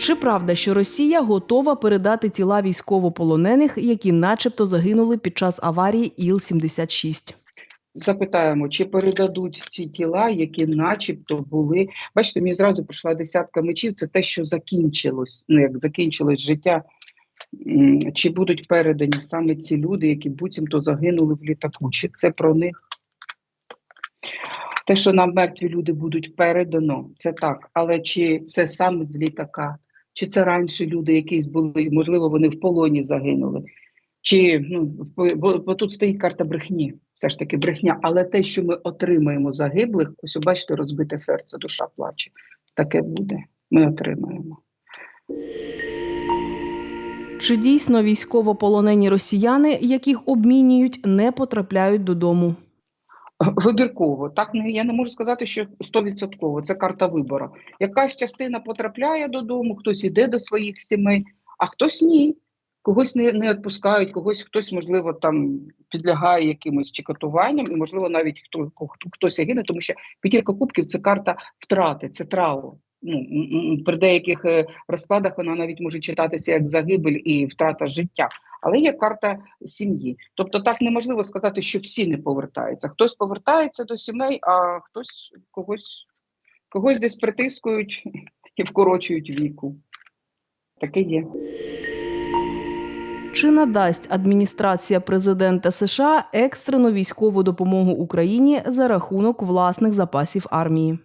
Чи правда, що Росія готова передати тіла військовополонених, які начебто загинули під час аварії Іл-76? запитаємо, чи передадуть ці тіла, які начебто були. Бачите, мені зразу прийшла десятка мечів. Це те, що закінчилось. Ну як закінчилось життя. Чи будуть передані саме ці люди, які буцімто загинули в літаку? Чи це про них? Те, що нам мертві люди будуть передано, це так. Але чи це саме з літака? Чи це раніше люди якісь були, можливо, вони в полоні загинули? Чи ну бо, бо, тут стоїть карта брехні, все ж таки брехня. Але те, що ми отримаємо загиблих, ось бачите, розбите серце, душа плаче. Таке буде. Ми отримаємо. Чи дійсно військовополонені росіяни, яких обмінюють, не потрапляють додому? Вибірково, так не я не можу сказати, що стовідсотково. Це карта вибору. Якась частина потрапляє додому, хтось іде до своїх сімей, а хтось ні. Когось не, не відпускають, когось хтось, можливо, там підлягає якимось чи катуванням, і можливо, навіть хто, хто хтось гине, тому що п'ятірка кубків це карта втрати, це траур. Ну при деяких е, розкладах вона навіть може читатися як загибель і втрата життя, але є карта сім'ї. Тобто, так неможливо сказати, що всі не повертаються. Хтось повертається до сімей, а хтось когось, когось десь притискують і вкорочують віку. Таке є. Чи надасть адміністрація президента США екстрену військову допомогу Україні за рахунок власних запасів армії?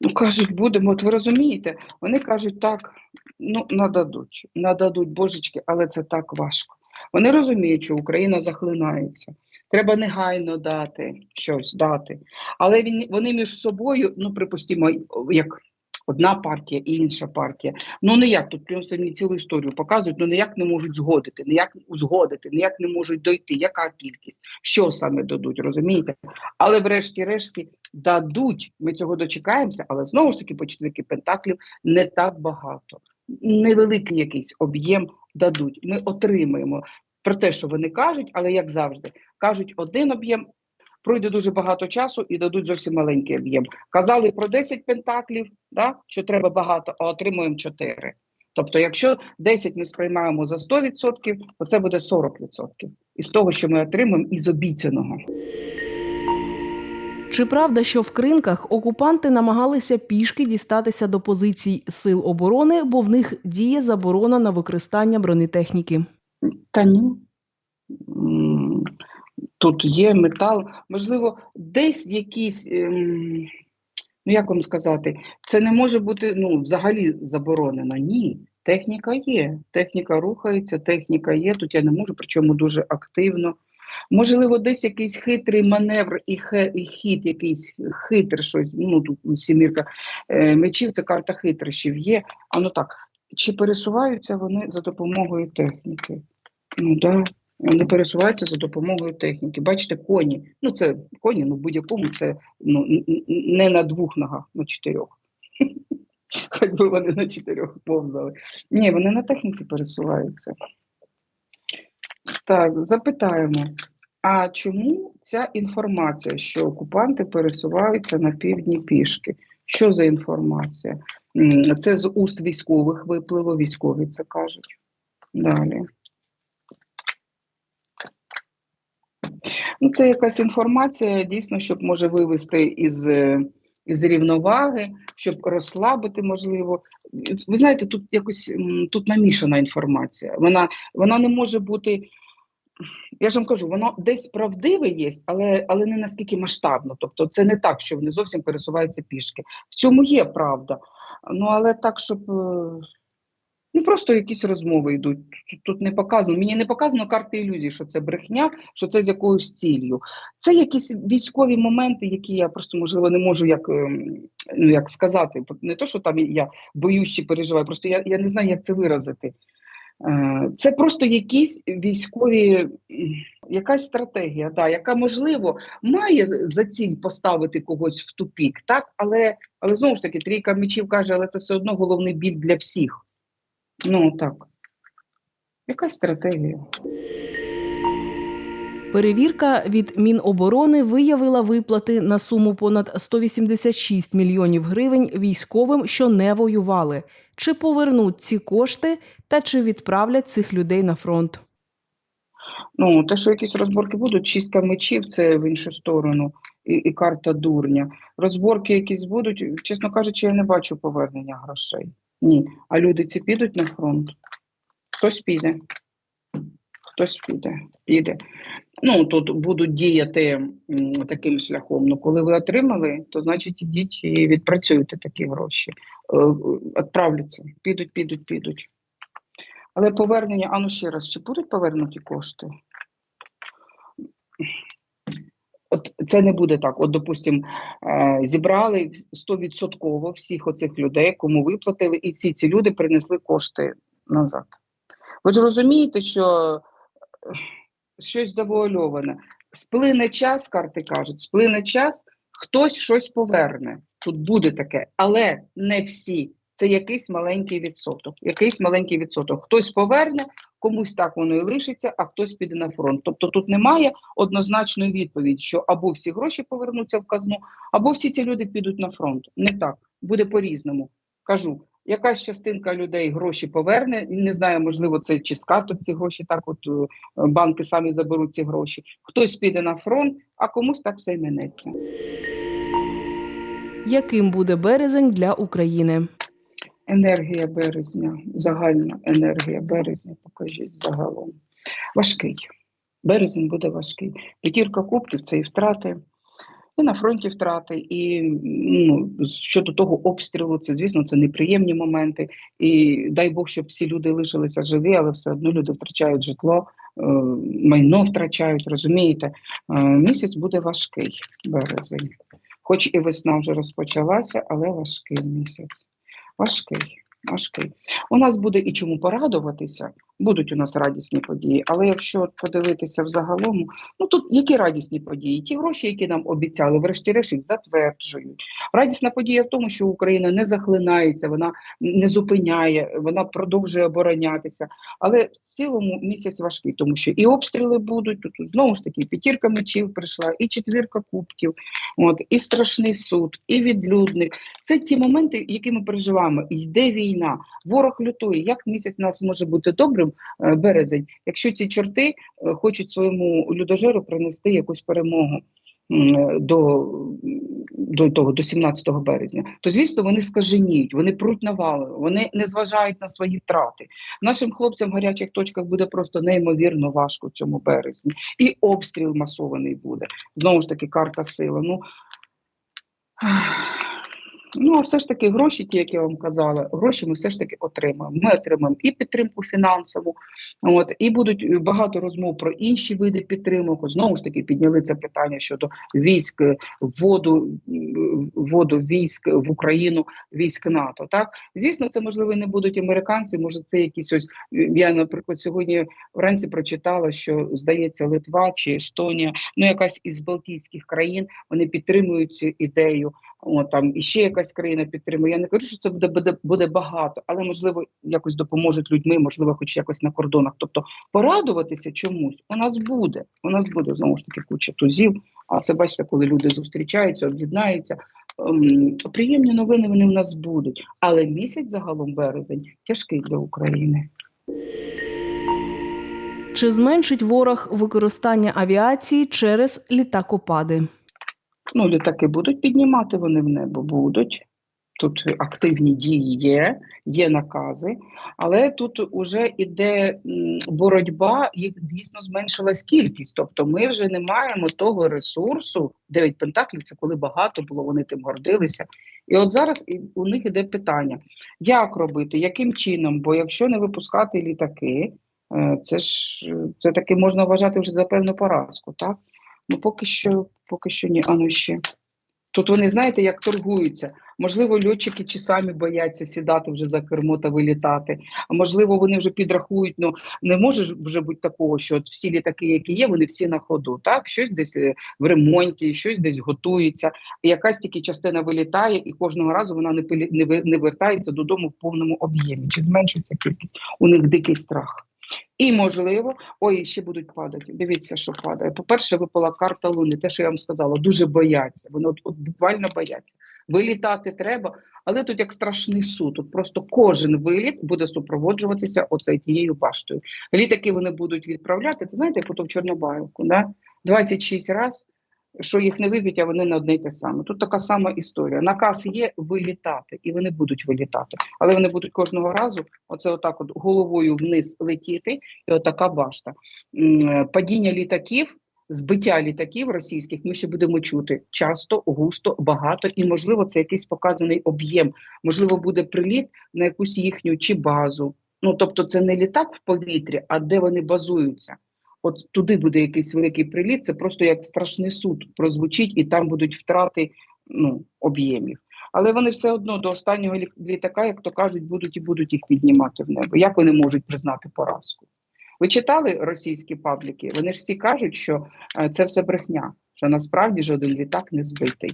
Ну, кажуть, будемо, от ви розумієте, вони кажуть так, ну, нададуть, нададуть, божечки, але це так важко. Вони розуміють, що Україна захлинається. Треба негайно дати щось дати. Але він, вони між собою, ну, припустимо, як одна партія і інша партія. Ну ніяк тут прямо самі цілу історію показують, ну ніяк не можуть згодити, ніяк узгодити, ніяк не можуть дойти. Яка кількість? Що саме дадуть, розумієте? Але врешті-решті дадуть, ми цього дочекаємося, але знову ж таки по четвірки пентаклів не так багато. Невеликий якийсь об'єм дадуть. Ми отримаємо про те, що вони кажуть, але як завжди, кажуть один об'єм. Пройде дуже багато часу і дадуть зовсім маленький об'єм. Казали про 10 пентаклів, да, що треба багато, а отримуємо 4. Тобто, якщо 10 ми сприймаємо за 100%, то це буде 40% із того, що ми отримуємо із обіцяного. Чи правда, що в кринках окупанти намагалися пішки дістатися до позицій сил оборони, бо в них діє заборона на використання бронетехніки? Та ні. Тут є метал, можливо, десь якісь, ем, ну як вам сказати, це не може бути ну, взагалі заборонено. Ні. Техніка є, техніка рухається, техніка є. Тут я не можу, причому дуже активно. Можливо, десь якийсь хитрий маневр і, хід, якийсь хитр щось. Ну тут сімірка е, мечів, це карта хитрощів є. А ну так, чи пересуваються вони за допомогою техніки? Ну да, вони пересуваються за допомогою техніки. Бачите, коні. Ну це коні, ну будь-якому це ну, не на двох ногах, на чотирьох. Хоч би вони на чотирьох повзали. Ні, вони на техніці пересуваються. Так, запитаємо. А чому ця інформація, що окупанти пересуваються на півдні пішки? Що за інформація? Це з уст військових виплило, військові це кажуть. Далі. Ну, це якась інформація, дійсно, щоб може вивести із, е, із рівноваги, щоб розслабити, можливо. Ви знаєте, тут якось тут намішана інформація. Вона, вона не може бути. Я ж вам кажу, воно десь правдиве є, але, але не наскільки масштабно. Тобто, це не так, що вони зовсім пересуваються пішки. В цьому є правда. Ну, але так, щоб. е, Ну, просто якісь розмови йдуть. Тут, тут не показано. Мені не показано карти ілюзії, що це брехня, що це з якоюсь ціллю. Це якісь військові моменти, які я просто можливо не можу як, ем, ну, як сказати. Не то, що там я боюсь чи переживаю, просто я, я не знаю, як це виразити. Е, Це просто якісь військові, якась стратегія, да, яка можливо має за ціль поставити когось в тупік, так? Але, але знову ж таки, трійка мечів каже, але це все одно головний біль для всіх. Ну так. Якась стратегія. Перевірка від Міноборони виявила виплати на суму понад 186 мільйонів гривень військовим, що не воювали. Чи повернуть ці кошти та чи відправлять цих людей на фронт? Ну, те, що якісь розборки будуть, чистка мечів це в іншу сторону, і, і карта дурня. Розборки якісь будуть, чесно кажучи, я не бачу повернення грошей. Ні. А люди ці підуть на фронт. Хтось піде. Хтось піде, піде. Ну, тут будуть діяти таким шляхом. Ну, коли ви отримали, то значить ідіть і відпрацюйте такі гроші. Е, Відправляться. Підуть, підуть, підуть. Але повернення, а ну ще раз, чи будуть повернуті кошти? От це не буде так. От, допустимо, е, зібрали 100% всіх оцих людей, кому виплатили, і всі ці люди принесли кошти назад. Ви ж розумієте, що е, щось завуальоване. Сплине час, карти кажуть, сплине час, хтось щось поверне. Тут буде таке, але не всі. Це якийсь маленький відсоток. Якийсь маленький відсоток. Хтось поверне, комусь так воно і лишиться, а хтось піде на фронт. Тобто тут немає однозначної відповіді, що або всі гроші повернуться в казну, або всі ці люди підуть на фронт. Не так, буде по-різному. Кажу, якась частинка людей гроші поверне. Не знаю, можливо, це чи скатуть ці гроші, так от е, банки самі заберуть ці гроші. Хтось піде на фронт, а комусь так все й минеться. Яким буде березень для України? Енергія березня, загальна енергія березня, покажіть загалом. Важкий. Березень буде важкий. П'ятірка кубків це і втрати, і на фронті втрати, і ну, щодо того обстрілу, це, звісно, це неприємні моменти. І дай Бог, щоб всі люди лишилися живі, але все одно люди втрачають житло, е, майно втрачають, розумієте? Е, Місяць буде важкий березень. Хоч і весна вже розпочалася, але важкий місяць. Важкий, важкий. У нас буде і чому порадуватися. Будуть у нас радісні події, але якщо подивитися взагалом, ну тут які радісні події? Ті гроші, які нам обіцяли, врешті-решт їх затверджують. Радісна подія в тому, що Україна не захлинається, вона не зупиняє, вона продовжує оборонятися. Але в цілому місяць важкий, тому що і обстріли будуть. Тут знову ж таки п'ятірка мечів прийшла, і четвірка кубків, от і страшний суд, і відлюдник. Це ті моменти, які ми переживаємо. Йде війна, ворог лютує. Як місяць у нас може бути добрим е, березень, якщо ці чорти е, хочуть своєму людожеру принести якусь перемогу е, до, до того, до 17 березня, то звісно вони скаженіють, вони пруть навали, вони не зважають на свої втрати. Нашим хлопцям в гарячих точках буде просто неймовірно важко в цьому березні. І обстріл масований буде. Знову ж таки, карта сила. Ну, Ну, а все ж таки гроші, ті, як я вам казала, гроші ми все ж таки отримаємо. Ми отримаємо і підтримку фінансову, от, і будуть е, багато розмов про інші види підтримок. Знову ж таки, підняли це питання щодо військ, е, вводу, м, вводу військ в Україну, військ НАТО. Так, звісно, це можливо не будуть американці, може, це якісь ось. е, Я, наприклад, сьогодні вранці прочитала, що здається, Литва чи Естонія, ну якась із Балтійських країн, вони підтримують цю ідею. О, там ще якась країна підтримує. Я не кажу, що це буде, буде, буде багато, але можливо якось допоможуть людьми, можливо, хоч якось на кордонах. Тобто порадуватися чомусь у нас буде. У нас буде знову ж таки куча тузів. А це бачите, коли люди зустрічаються, об'єднаються. Ем, приємні новини вони в нас будуть. Але місяць загалом березень тяжкий для України. Чи зменшить ворог використання авіації через літакопади? Ну, літаки будуть піднімати вони в небо, будуть. Тут активні дії є, є накази, але тут уже іде боротьба, їх дійсно зменшилась кількість. Тобто ми вже не маємо того ресурсу. Дев'ять пентаклів це коли багато було, вони тим гордилися. І от зараз у них іде питання: як робити, яким чином? Бо якщо не випускати літаки, е, це ж це таки можна вважати вже за певну поразку, так? Ну поки що, поки що ні, а ну ще. Тут вони знаєте, як торгуються. Можливо, льотчики чи самі бояться сідати вже за кермо та вилітати. А можливо, вони вже підрахують. Ну не може вже бути такого, що от всі літаки, які є, вони всі на ходу. Так, щось десь е, в ремонті, щось десь готується. Якась тільки частина вилітає, і кожного разу вона не не, не вертається додому в повному об'ємі. Чи зменшується кількість? У них дикий страх. І, можливо, ой, ще будуть падати. Дивіться, що падає. По-перше, випала карта Луни, те, що я вам сказала, дуже бояться. Вони от, от буквально бояться. Вилітати треба, але тут як страшний суд. Тут просто кожен виліт буде супроводжуватися оцей тією баштою. Літаки вони будуть відправляти. Це знаєте, як ото в Чорнобаївку, да? 26 разів, що їх не виб'ють, а вони на одне й те саме. Тут така сама історія. Наказ є вилітати, і вони будуть вилітати. Але вони будуть кожного разу, оце отак от головою вниз летіти, і отака башта. Падіння літаків. Збиття літаків російських ми ще будемо чути часто, густо, багато, і можливо це якийсь показаний об'єм. Можливо, буде приліт на якусь їхню чи базу. Ну тобто, це не літак в повітрі, а де вони базуються. От туди буде якийсь великий приліт. Це просто як страшний суд прозвучить, і там будуть втрати ну, об'ємів. Але вони все одно до останнього літака, як то кажуть, будуть і будуть їх піднімати в небо. Як вони можуть признати поразку? Ви читали російські пабліки? Вони ж всі кажуть, що е, це все брехня, що насправді жоден літак не збитий.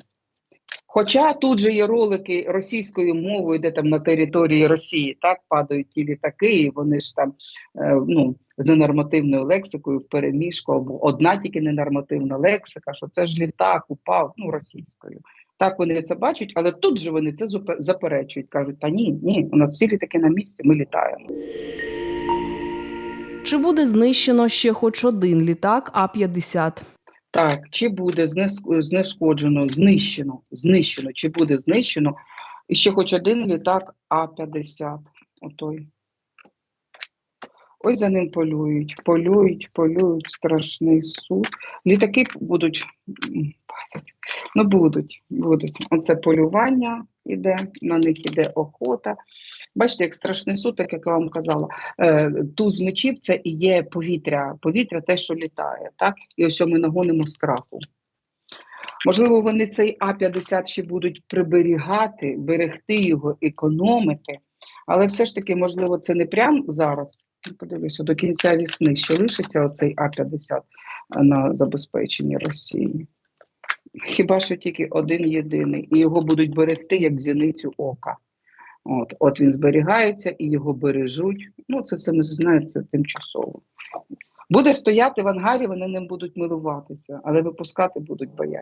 Хоча тут же є ролики російською мовою, де там на території Росії так падають ті літаки, і вони ж там е, ну, з ненормативною лексикою в переміжку, або одна тільки ненормативна лексика, що це ж літак упав ну, російською. Так вони це бачать, але тут же вони це заперечують, кажуть: та ні, ні, у нас всі літаки на місці, ми літаємо. Чи буде знищено ще хоч один літак А-50? Так, чи буде знешкоджено, знищено, знищено, чи буде знищено і ще хоч один літак А-50. Отой. Ось за ним полюють, полюють, полюють, страшний суд. Літаки будуть. Ну, будуть, будуть. Оце полювання іде, на них іде охота. Бачите, як страшний суд, так як я вам казала, е, туз мечів це і є повітря, повітря те, що літає, так? І ось ми нагонимо страху. Можливо, вони цей А-50 ще будуть приберігати, берегти його, економити, але все ж таки, можливо, це не прямо зараз. Ну, Подивлюся, до кінця весни ще лишиться оцей А-50 на забезпеченні Росії. Хіба що тільки один єдиний, і його будуть берегти як зіницю ока. От, от він зберігається і його бережуть. Ну, це все ми знаємо, це тимчасово. Буде стояти в ангарі, вони ним будуть милуватися, але випускати будуть боятися.